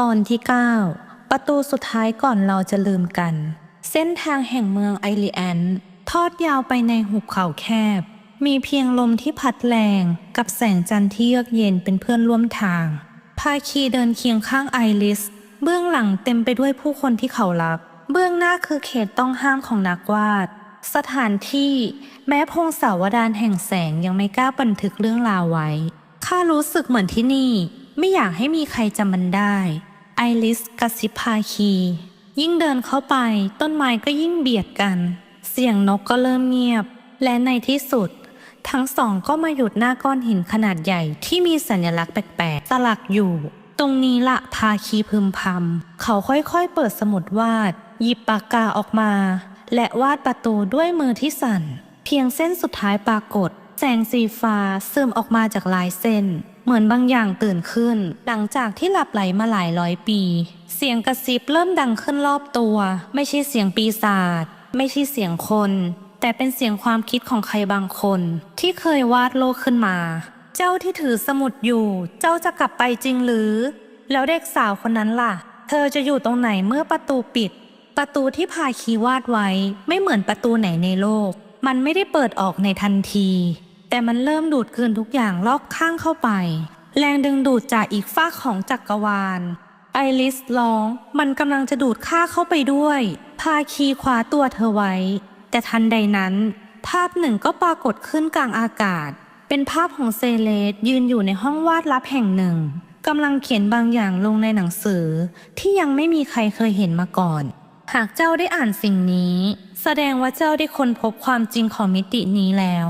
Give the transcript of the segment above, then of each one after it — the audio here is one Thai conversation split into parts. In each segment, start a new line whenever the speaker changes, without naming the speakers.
ตอนที่ 9 ประตูสุดท้ายก่อนเราจะลืมกัน เส้นทางแห่งเมืองไอริแอนทอดยาวไปในหุบเขาแคบ มีเพียงลมที่พัดแรงกับแสงจันทร์ที่เยือกเย็นเป็นเพื่อนร่วมทาง พาคีเดินเคียงข้างไอริส เบื้องหลังเต็มไปด้วยผู้คนที่เขารัก เบื้องหน้าคือเขตต้องห้ามของนักวาด สถานที่แม้พงศาวดารแห่งแสงยังไม่กล้าบันทึกเรื่องราวไว้ ข้ารู้สึกเหมือนที่นี่ ไม่อยากให้มีใครจำมันได้ ไอริสกระซิพาคี ยิ่งเดินเข้าไปต้นไม้ก็ยิ่งเบียดกัน เสียงนกก็เริ่มเงียบ และในที่สุด ทั้งสองก็มาหยุดหน้าก้อนหินขนาดใหญ่ที่มีสัญลักษณ์แปลกๆสลักอยู่ ตรงนี้ละพาคีพึมพำเขาค่อยๆเปิดสมุดวาด หยิบปากกาออกมา และวาดประตูด้วยมือที่สั่น เพียงเส้นสุดท้ายปรากฏ แสงสีฟ้าซึมออกมาจากลายเส้น เหมือนบางอย่างตื่นขึ้น หลังจากที่หลับไหลมาหลายร้อยปี เสียงกระซิบเริ่มดังขึ้นรอบตัว ไม่ใช่เสียงปีศาจไม่ใช่เสียงคน แต่เป็นเสียงความคิดของใครบางคน ที่เคยวาดโลกขึ้นมา เจ้าที่ถือสมุดอยู่ เจ้าจะกลับไปจริงหรือ แล้วเด็กสาวคนนั้นล่ะ เธอจะอยู่ตรงไหนเมื่อประตูปิด ประตูที่พาคีวาดไว้ ไม่เหมือนประตูไหนในโลก มันไม่ได้เปิดออกในทันที แต่มันเริ่มดูดกืนทุกอย่างรอบข้างเข้าไป แรงดึงดูดจากอีกฝากของจักรวาล ไอริสร้อง มันกำลังจะดูดข้าเข้าไปด้วย พาคีคว้าตัวเธอไว้ แต่ทันใดนั้น ภาพหนึ่งก็ปรากฏขึ้นกลางอากาศ เป็นภาพของเซเลสยืนอยู่ในห้องวาดลับแห่งหนึ่งกำลังเขียนบางอย่างลงในหนังสือ ที่ยังไม่มีใครเคยเห็นมาก่อน หากเจ้าได้อ่านสิ่งนี้ แสดงว่าเจ้าได้ค้นพบความจริงของมิตินี้แล้ว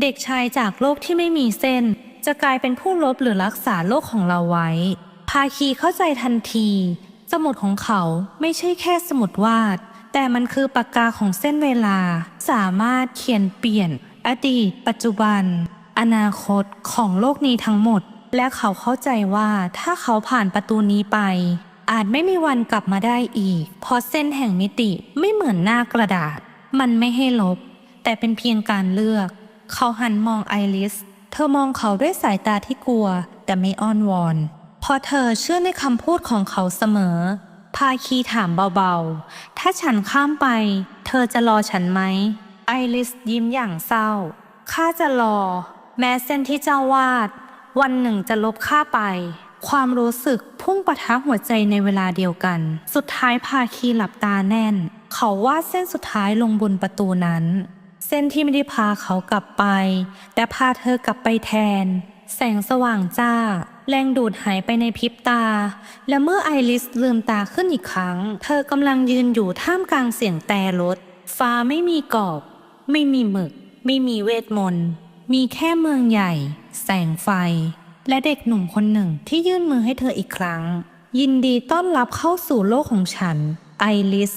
เด็กชายจากโลกที่ไม่มีเส้น จะกลายเป็นผู้ลบหรือรักษาโลกของเราไว้ ภาคีเข้าใจทันที สมุดของเขาไม่ใช่แค่สมุดวาด แต่มันคือปากกาของเส้นเวลา สามารถเขียนเปลี่ยน อดีต ปัจจุบัน อนาคตของโลกนี้ทั้งหมด และเขาเข้าใจว่าถ้าเขาผ่านประตูนี้ไป อาจไม่มีวันกลับมาได้อีก เพราะเส้นแห่งมิติไม่เหมือนหน้ากระดาษ มันไม่ให้ลบ แต่เป็นเพียงการเลือก เขาหันมองไอริส เธอมองเขาด้วยสายตาที่กลัว แต่ไม่อ้อนวอน เพราะเธอเชื่อในคำพูดของเขาเสมอ พาคีถามเบาๆ ถ้าฉันข้ามไป เธอจะรอฉันไหม ไอริสยิ้มอย่างเศร้า ข้าจะรอ แม้เส้นที่เจ้าวาด วันหนึ่งจะลบข้าไป ความรู้สึกพุ่งปะทะหัวใจในเวลาเดียวกัน สุดท้ายพาคีหลับตาแน่น เขาวาดเส้นสุดท้ายลงบนประตูนั้น เส้นที่ไม่ได้พาเขากลับไป แต่พาเธอกลับไปแทน แสงสว่างจ้า แรงดูดหายไปในพริบตา และเมื่อไอริสลืมตาขึ้นอีกครั้ง เธอกำลังยืนอยู่ท่ามกลางเสียงแต่รถ ฟ้าไม่มีกรอบ ไม่มีหมึก ไม่มีเวทมนต์ มีแค่เมืองใหญ่ แสงไฟ และเด็กหนุ่มคนหนึ่งที่ยื่นมือให้เธออีกครั้ง ยินดีต้อนรับเข้าสู่โลกของฉัน ไอริส